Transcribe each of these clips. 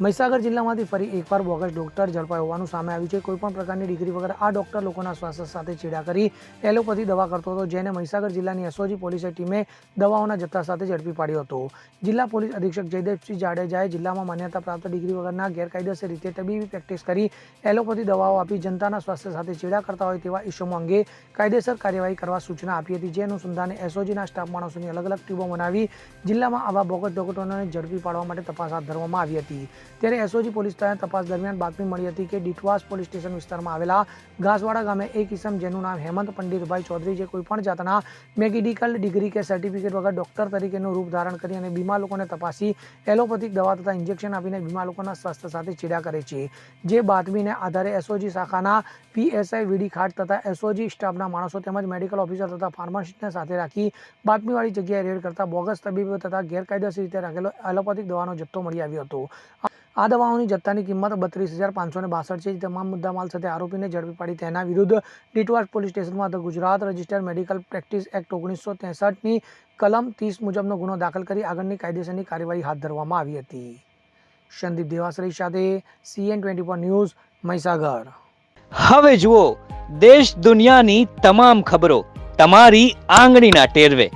મહીસાગર જિલ્લામાંથી ફરી એકવાર બોગસ ડોક્ટર ઝડપાયો હોવાનું સામે આવ્યું છે. કોઈપણ પ્રકારની ડિગ્રી વગર આ ડોક્ટર લોકોના સ્વાસ્થ્ય સાથે ચેડા કરી એલોપેથી દવા કરતો હતો, જેને મહીસાગર જિલ્લાની એસઓજી પોલીસે ટીમે દવાઓના જથ્થા સાથે ઝડપી પાડ્યો હતો. જિલ્લા પોલીસ અધિક્ષક જયદેવસિંહ જાડેજાએ જિલ્લામાં માન્યતા પ્રાપ્ત ડિગ્રી વગરના ગેરકાયદેસર રીતે તબીબી પ્રેક્ટિસ કરી એલોપેથી દવાઓ આપી જનતાના સ્વાસ્થ્ય સાથે ચેડા કરતા હોય તેવા ઇસમો અંગે કાયદેસર કાર્યવાહી કરવા સૂચના આપી હતી. જે અનુસંધાને એસઓજીના સ્ટાફ માણસોની અલગ અલગ ટીમો બનાવી જિલ્લામાં આવા બોગસ ડોક્ટરોને ઝડપી પાડવા માટે તપાસ હાથ ધરવામાં આવી હતી. ત્યારે એસઓજી પોલીસ દ્વારા તપાસ દરમિયાન બાતમી મળી હતી કે ડીઠવાસ પોલીસ સ્ટેશન વિસ્તારમાં આવેલા ઘાસવાડા ગામે એક ઇસમ જેનું નામ હેમંત પંડિતભાઈ ચૌધરી જે કોઈપણ જાતના મેડિકલ ડિગ્રી કે સર્ટિફિકેટ વગર ડોક્ટર તરીકેનું રૂપ ધારણ કરી અને બીમાર લોકોને તપાસી એલોપેથિક દવા તથા ઇન્જેક્શન આપીને બીમાર લોકોના સ્વાસ્થ્ય સાથે ચીડા કરે છે. જે બાતમીને આધારે એસઓજી શાખાના પીએસઆઈ વીડી ખાટ તથા એસઓજી સ્ટાફના માણસો તેમજ મેડિકલ ઓફિસર તથા ફાર્માસિસ્ટને સાથે રાખી બાતમીવાળી જગ્યાએ રેડ કરતા બોગસ તબીબો તથા ગેરકાયદેસર રીતે રાખેલો એલોપેથિક દવાનો જથ્થો મળી આવ્યો હતો. આ દવાઓની જથ્થાની કિંમત બત્રીસ હજાર પાંચસો ને બાસઠ છે. તમામ મુદ્દામાલ સાથે આરોપીને ઝડપી પાડી તેના વિરુદ્ધ ડીટવાસ પોલીસ સ્ટેશનમાં Gujarat registered medical practice act ઓગણીસો ત્રેસઠની કલમ ત્રીસ મુજબનો ગુનો દાખલ કરી આગળની કાયદેસરની કાર્યવાહી હાથ ધરવામાં આવી હતી. સંદીપ દેવાસરી સાથે C N twenty four news Mahisagar. હવે જુઓ દેશ દુનિયાની તમામ ખબરો તમારી આંગળીના ટેરવે.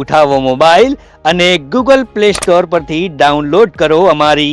ઉઠાવો મોબાઈલ અને ગૂગલ પ્લે સ્ટોર પરથી ડાઉનલોડ કરો અમારી